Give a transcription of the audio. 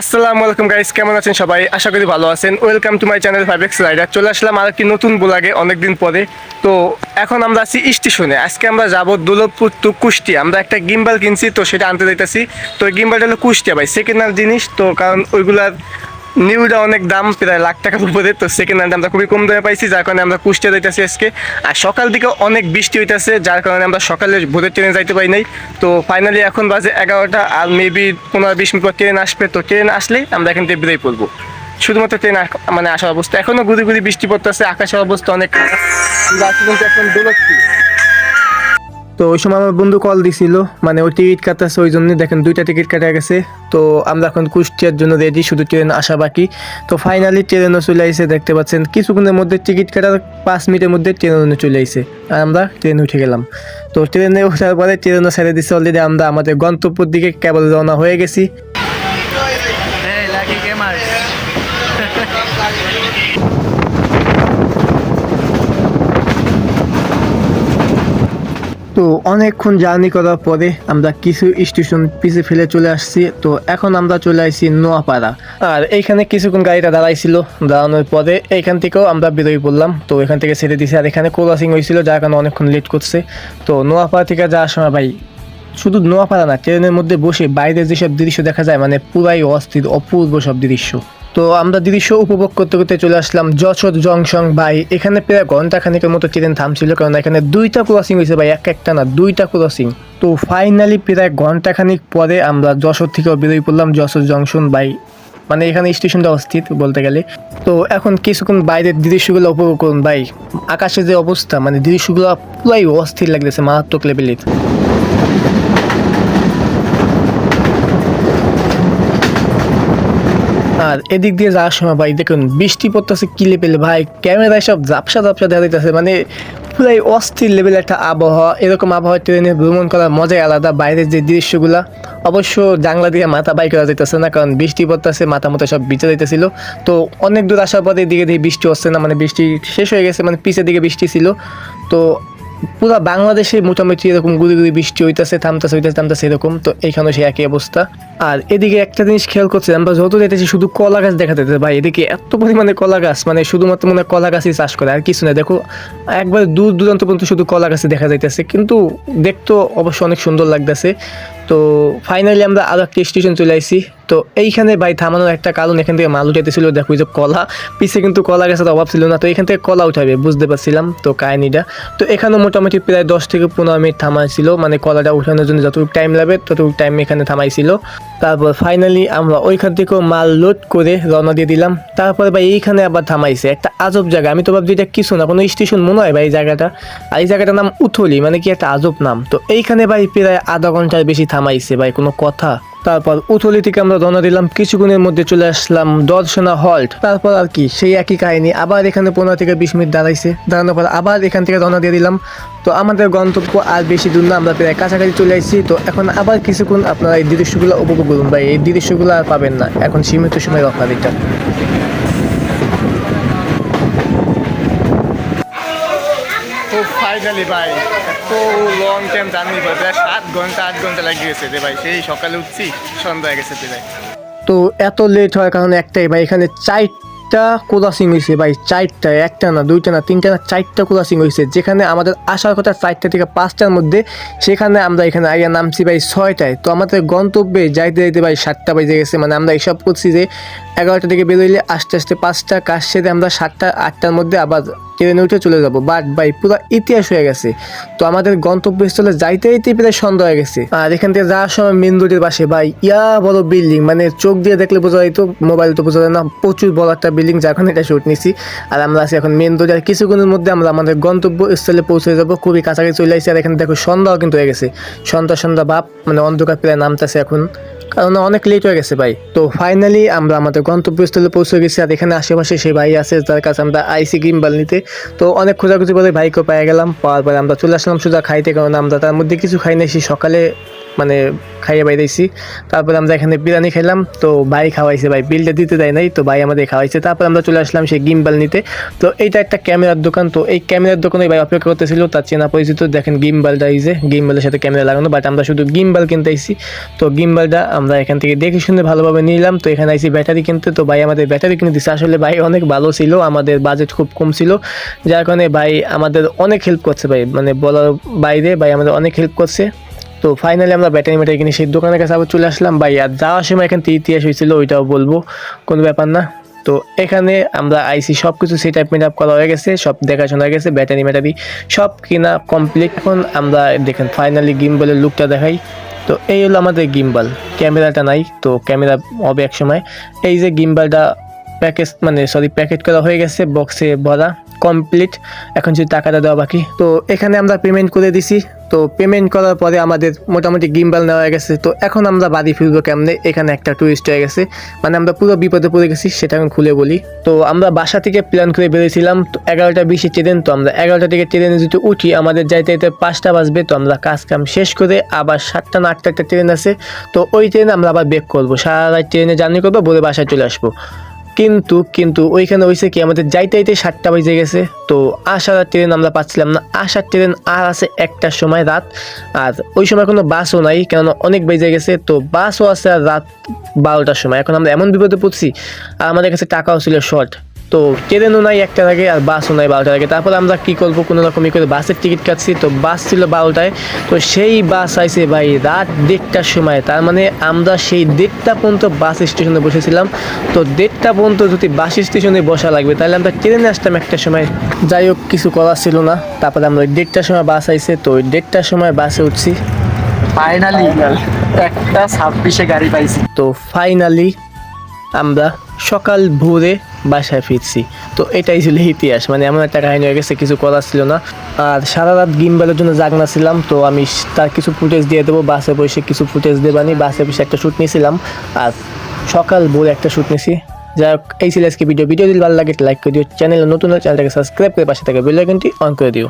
আসসালামু আলাইকুম গাইস কেমন আছেন সবাই? আশা করি ভালো আছেন। Welcome to my channel five X rider চলে আসলাম আর একটি নতুন ব্লগে অনেকদিন পরে। তো এখন আমরা আছি স্টেশনে আজকে আমরা যাব দুলভপুর টু কুষ্টিয়া। আমরা একটা গিম্বাল কিনছি, তো সেটা আনতে দিতেছি তো গিম্বালটা হলো কুষ্টিয়া ভাই সেকেন্ড জিনিস। তো কারণ ওইগুলার নিউটা অনেক দাম, প্রায় লাখ টাকার উপরে, তো সেকেন্ড হ্যান্ড আমরা খুবই কম দামে পাইছি, যার কারণে আমরা কুষ্টিয়া যাইতেছি আজকে। আর সকাল দিকে অনেক বৃষ্টি হইতেছে, যার কারণে আমরা সকালে ভোরের ট্রেনে যাইতে পারি নাই। তো ফাইনালি এখন বাজে এগারোটা, আর মেবি পনেরো বিশ মিনিট পর ট্রেন আসবে। তো ট্রেন আসলেই আমরা এখান থেকে বেরোই পড়ব। শুধুমাত্র ট্রেন মানে আসার অবস্থা। এখনও গুড়ি গুড়ি বৃষ্টি পড়তেছে, আকাশের অবস্থা অনেক খারাপ। কিন্তু এখন দৌলতপুর। তো ওই সময় আমার বন্ধু কল দিছিল মানে ওই টিকিট কাটাছে ওই জন্য দেখেন দুইটা টিকিট কাটা গেছে। তো আমরা এখন কুষ্টিয়ার জন্য রেডি শুধু ট্রেন আসা বাকি। তো ফাইনালি ট্রেনও চলে আইসে দেখতে পাচ্ছেন। কিছুক্ষণের মধ্যে টিকিট কাটার পাঁচ মিনিটের মধ্যে ট্রেনও চলে আইসে আর আমরা ট্রেন উঠে গেলাম। তো ট্রেনে ওঠার পরে ট্রেনও ছেড়ে দিছে অলরেডি আমরা আমাদের গন্তব্যের দিকে কেবল রওনা হয়ে গেছি। তো অনেকক্ষণ জার্নি করার পরে আমরা কিছু স্টেশন পিছে ফেলে চলে আসছি। তো এখন আমরা চলে আসছি নোয়াপাড়া। আর এইখানে কিছুক্ষণ গাড়িটা দাঁড়াইছিল। দাঁড়ানোর পরে এইখান থেকেও আমরা বেরোই পড়লাম। তো এখান থেকে ছেড়ে দিছি। আর এখানে ক্রসিং হয়েছিল, যার কারণে অনেকক্ষণ লেট করছে। তো নোয়াপাড়া থেকে যাওয়ার সময় ভাই, শুধু নোয়াপাড়া না, ট্রেনের মধ্যে বসে বাইরে যেসব দৃশ্য দেখা যায় মানে পুরাই অস্থির, অপূর্ব সব দৃশ্য। তো আমরা দৃশ্য উপভোগ করতে করতে চলে আসলাম যশোর জংশন ভাই। এখানে প্রায় ঘণ্টা খানিকের মতো ট্রেন থামছিল, কারণ এখানে দুইটা ক্রসিং হয়েছে ভাই এক একটা না, দুইটা ক্রসিং তো ফাইনালি প্রায় ঘণ্টা খানিক পরে আমরা যশোর থেকেও বেরোয় পড়লাম যশোর জংশন ভাই। মানে এখানে স্টেশনটা অস্থির বলতে গেলে। তো এখন কিছুক্ষণ বাইরের দৃশ্যগুলো উপভোগ করুন ভাই। আকাশের যে অবস্থা মানে দৃশ্যগুলো পুরাই অস্থির লাগতেছে মারাত্মক লেভেলের আর এদিক দিয়ে যাওয়ার সময় ভাই দেখুন, বৃষ্টি পড়তেছে কিলে পেলে ভাই, ক্যামেরায় সব ঝাপসা ঝাপসা দেখা যাইতেছে মানে পুরাই অস্থির লেভেল একটা আবহাওয়া। এরকম আবহাওয়া ট্রেনে ভ্রমণ করার মজাই আলাদা বাইরের যে দৃশ্যগুলা। অবশ্য জাংলা দিয়ে মাথা বাই করা যাইতেছে না, কারণ বৃষ্টি পড়তেছে, মাথা মতো সব ভিজে যাইতেছিল। তো অনেক দূর আসার পরে এদিকে দিয়ে বৃষ্টি হচ্ছে না মানে বৃষ্টি শেষ হয়ে গেছে মানে পিছের দিকে বৃষ্টি ছিল। তো পুরো বাংলাদেশে মোটামুটি এরকম গুড়ি গুড়ি বৃষ্টি হইতেছে, থামতেছে হইতেছে, থামতেছে এরকম, তো এইখানেও সেই একই অবস্থা। আর এদিকে একটা জিনিস খেয়াল করছে আমরা যত যেতেছি শুধু কলা গাছ দেখা যেতে ভাই, এদিকে এত পরিমাণে কলা গাছ মানে শুধুমাত্র মনে হয় কলা গাছই চাষ করে, আর কিছু না। দেখো, একবার দূর দূরান্ত পর্যন্ত শুধু কলা গাছে দেখা যাইতেছে, কিন্তু দেখতেও অবশ্য অনেক সুন্দর লাগতেছে। তো ফাইনালি আমরা আরও একটা স্টেশন চলে আসছি তো এইখানে ভাই থামানোর একটা কারণ, এখান থেকে মাল উঠাইতেছিল দেখো যে কলা, পিছে কিন্তু কলা গাছের অভাব ছিল না, তো এখান থেকে কলা উঠাবে, বুঝতে পারছিলাম তো কাহিনিটা। তো এখানে মোটামুটি প্রায় দশ থেকে পনেরো মিনিট থামাইছিল মানে কলাটা উঠানোর জন্য যতটুকু টাইম লাগবে ততটুকু টাইম এখানে থামাইছিল। তারপর ফাইনালি আমরা ওইখান থেকেও মাল লোড করে রওনা দিয়ে দিলাম। তারপরে ভাই এইখানে আবার থামাইছে, একটা আজব জায়গা, আমি তো ভাবছি এটা কিছু না, কোনো স্টেশন মনে হয় ভাই এই জায়গাটা? আর এই জায়গাটার নাম উথলি মানে কি একটা আজব নাম। তো এইখানে ভাই প্রায় আধা ঘণ্টার বেশি থামাইছে ভাই, কোনো কথা? তারপর উথলি থেকে আমরা রওনা দিলাম, কিছুক্ষণের মধ্যে চলে আসলাম দর্শনা হল্ট তারপর আর কি, সেই একই কাহিনী, আবার এখানে পনেরো থেকে বিশ মিনিট দাঁড়াইছে। দাঁড়ানোর পর আবার এখান থেকে রওনা দিয়ে দিলাম। তো আমাদের গন্তব্য আর বেশি দূর না, আমরা প্রায় কাছাকাছি চলে আসছি। তো এখন আবার কিছুক্ষণ আপনারা এই দৃশ্যগুলো উপভোগ করুন বা এই দৃশ্যগুলো আর পাবেন না। এখন সীমিত সময় অফার এটা তো ফাইনালি ভাই। এত লং টাইম জার্নি করে প্রায় সাত ঘণ্টা, আট ঘণ্টা লাগিয়ে গেছে রে ভাই। সেই সকালে উঠছি, সন্ধ্যা হয়ে গেছে প্রায় তো এত লেট হওয়ার কারণে একটাই ভাই, এখানে চারটা কোলাসিং হয়েছে ভাই, চারটা, একটা না, দুইটা না, তিনটা না, চারটা কোলাসিং হয়েছে। যেখানে আমাদের আসার কথা চারটা থেকে পাঁচটার মধ্যে, সেখানে আমরা এখানে আগে নামছি ভাই ছয়টায়। তো আমাদের গন্তব্যে যাইতে যাইতে ভাই সাতটা বেজে গেছে। মানে আমরা এসব করছি যে এগারোটা থেকে বেরোইলে আস্তে আস্তে পাঁচটা, কাজ সেরে আমরা সাতটা, আটটার মধ্যে আবার ট্রেনে উঠে চলে যাব। বাট ভাই, পুরো ইতিহাস হয়ে গেছে। তো আমাদের গন্তব্যস্থলে যাইতে যাইতে প্রায় সন্ধ্যা হয়ে গেছে। আর এখান থেকে যাওয়ার সময় মেন রোডের পাশে, ভাই, ইয়া বড় বিল্ডিং মানে চোখ দিয়ে দেখলে বোঝা যাইতো মোবাইল তো বোঝা যায় না, প্রচুর বড় একটা বিল্ডিং যার কারণে এটা শুট নিছি। আর আমরা আছি এখন মেন রোড আর কিছুক্ষণের মধ্যে আমরা আমাদের গন্তব্যস্থলে পৌঁছে যাব। খুবই কাছাকাছি চলে আসছি আর এখানে দেখো সন্ধ্যাও কিন্তু হয়ে গেছে। সন্ধ্যা সন্ধ্যা বাপ মানে অন্ধকার প্রায় নামতেছে এখন। কারণ অনেক লেট হয়ে গেছে ভাই। তো ফাইনালি আমরা আমাদের গন্তব্যস্থলে পৌঁছে গেছি আর এখানে আশেপাশে সেই ভাই আছে যার কাছে আমরা আইসি গিম্বাল নিতে। তো অনেক খোঁজাখুঁজি বলে ভাইকে পেয়ে গেলাম, পাওয়ার পরে আমরা চলে আসলাম সুদা খাইতে কারণ আমরা তার মধ্যে কিছু খাই নাই সেই সকালে মানে খাইয়ে বাইরেছি। তারপর আমরা এখানে বিরিয়ানি খেলাম তো ভাই খাওয়াইছে ভাই, বিলটা দিতে দেয় নাই। তো ভাই আমাদের খাওয়াইছে। তারপর আমরা চলে আসলাম সেই গিম্বাল নিতে। তো এইটা একটা ক্যামেরার দোকান। তো এই ক্যামেরার দোকানে ভাই অপেক্ষা করতেছিল, তার চেনা পরিচিত। দেখেন গিম্বালটা এই যে, গিম্বালের সাথে ক্যামেরা লাগানো। বাট আমরা শুধু গিম্বাল কিনতে আইছি। তো গিম্বালটা আমরা এখান থেকে দেখে শুনে ভালোভাবে নিলাম। তো এখানে আইছি ব্যাটারি কিনতে। তো ভাই আমাদের ব্যাটারি কিনে দিচ্ছে আসলে ভাই অনেক ভালো ছিল। আমাদের বাজেট খুব কম ছিল। যার কারণে ভাই আমাদের অনেক হেল্প করছে ভাই। মানে বলার বাইরে ভাই আমাদের অনেক হেল্প করছে। তো ফাইনালি আমরা ব্যাটারি ম্যাটারি কিনে সেই দোকানের কাছে আবার চলে আসলাম। ভাই আর যাওয়ার সময় এখান থেকে ইতিহাস হয়েছিল, ওইটাও বলব, কোনো ব্যাপার না। তো এখানে আমরা আইসি সব কিছু সেট আপ মেট আপ করা হয়ে গেছে, সব দেখাশোনা হয়ে গেছে ব্যাটারি ম্যাটারি সব কিনা কমপ্লিট এখন আমরা দেখেন ফাইনালি গিম্বলের লুকটা দেখাই। তো এই হলো আমাদের গিম্বাল ক্যামেরাটা নাই, তো ক্যামেরা হবে এক সময়। এই যে গিম্বালটা প্যাকেজ মানে সরি প্যাকেট করা হয়ে গেছে বক্সে ভরা কমপ্লিট এখন যদি টাকাটা দেওয়া বাকি। তো এখানে আমরা পেমেন্ট করে দিছি। তো পেমেন্ট করার পরে আমাদের মোটামুটি গিম্বাল নেওয়া হয়ে গেছে। তো এখন আমরা বাড়ি ফিরবো কেমনে? এখানে একটা টুরিস্ট হয়ে গেছে। মানে আমরা পুরো বিপদে পড়ে গেছি, সেটা এখন খুলে বলি। তো আমরা বাসা থেকে প্ল্যান করে বেরিয়েছিলাম, তো এগারোটা বিশে ট্রেন তো আমরা এগারোটা থেকে ট্রেনে যদি উঠি, আমাদের যাইতে যাইতে পাঁচটা বাজবে, তো আমরা কাজ কাম শেষ করে আবার সাতটা না আটটা একটা ট্রেন আছে। তো ওই ট্রেনে আমরা আবার বেক করব। সারা রাত ট্রেনে জার্নি করব বলে বাসায় চলে আসব। কিন্তু কিন্তু ওইখানে হয়েছে কি, আমাদের যাইতে যাইতে সাতটা বেজে গেছে। তো আসার ট্রেন আমরা পাচ্ছিলাম না। আসার ট্রেন আর আছে একটার সময় রাত, আর ওই সময় কোনো বাসও নাই, কেননা অনেক বেজে গেছে। তো বাসও আছে আর রাত বারোটার সময়। এখন আমরা এমন বিপদে পড়ছি, আর আমাদের কাছে টাকাও ছিল শর্ট তো ট্রেনও নাই একটা আগে আর বাসও নাই বারোটার আগে। তারপর আমরা কী করব? কোনো রকমই করে বাসের টিকিট কাটছি। তো বাস ছিল বারোটায়। তো সেই বাস আইছে ভাই রাত দেড়টার সময়। তার মানে আমরা সেই দেড়টা পর্যন্ত বাস স্টেশনে বসেছিলাম। তো দেড়টা পর্যন্ত যদি বাস স্টেশনে বসা লাগবে তাহলে আমরা ট্রেনে আসতাম একটা সময়। যাই হোক কিছু করার ছিল না। তারপরে আমরা ওই দেড়টার সময় বাস আইছে। তো ওই দেড়টার সময় বাসে উঠছি। ফাইনালি একটা ছাব্বিশে গাড়ি পাইছি। তো ফাইনালি আমরা সকাল ভোরে বাসায় ফিরছি। তো এটাই ছিল ইতিহাস। মানে এমন একটা কাহিনী হয়ে গেছে, কিছু করার ছিল না। আর সারা রাত গিম গিমবেলের জন্য জাগনা ছিলাম, তো আমি তার কিছু ফুটেজ দিয়ে দেবো। বাসে বসে কিছু ফুটেজ দেবানি বাসে বসে একটা শ্যুট নিয়েছিলাম। আর সকাল ভোর একটা শ্যুট নিয়েছি। যাই হোক, এই ছিল আজকে ভিডিও ভিডিও যদি ভালো লাগে লাইক করে দিও। চ্যানেলে নতুন চ্যানেলটাকে সাবস্ক্রাইব করে পাশে থাকে বেল আইকনটি অন করে দিও।